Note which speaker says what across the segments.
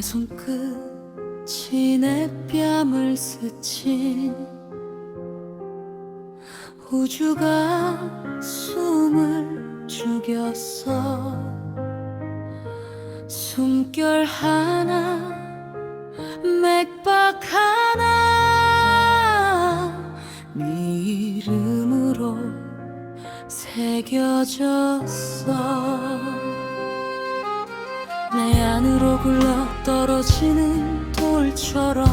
Speaker 1: 손끝이 내 뺨을 스친 우주가 숨을 죽였어. 숨결 하나 맥박 하나 네 이름으로 새겨졌어 내 안으로 굴러 떨어지는 돌처럼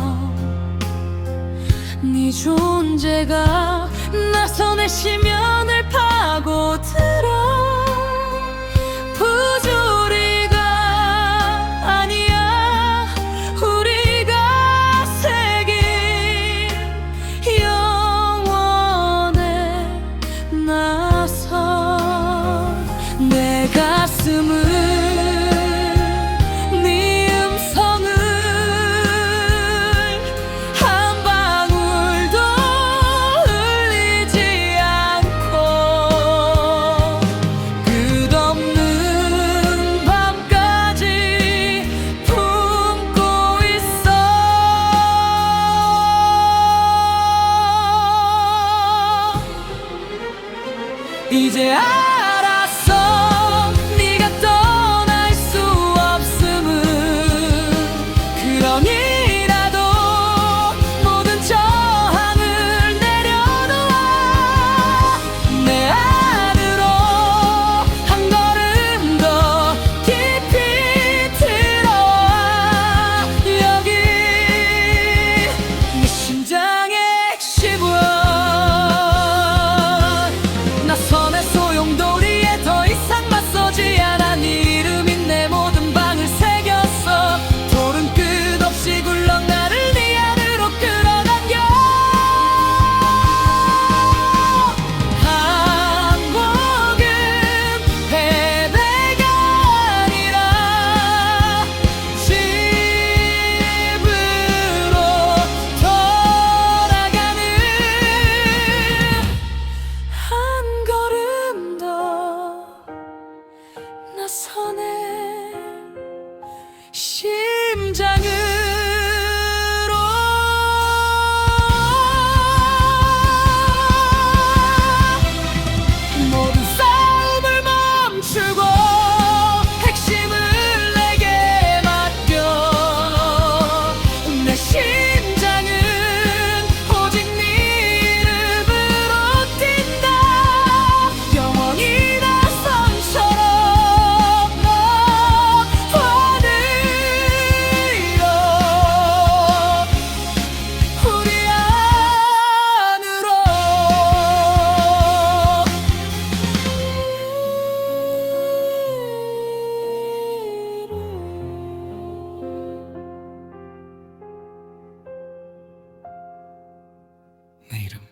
Speaker 1: 네 존재가 심연을 파고들 이제 아 심장을 നേരം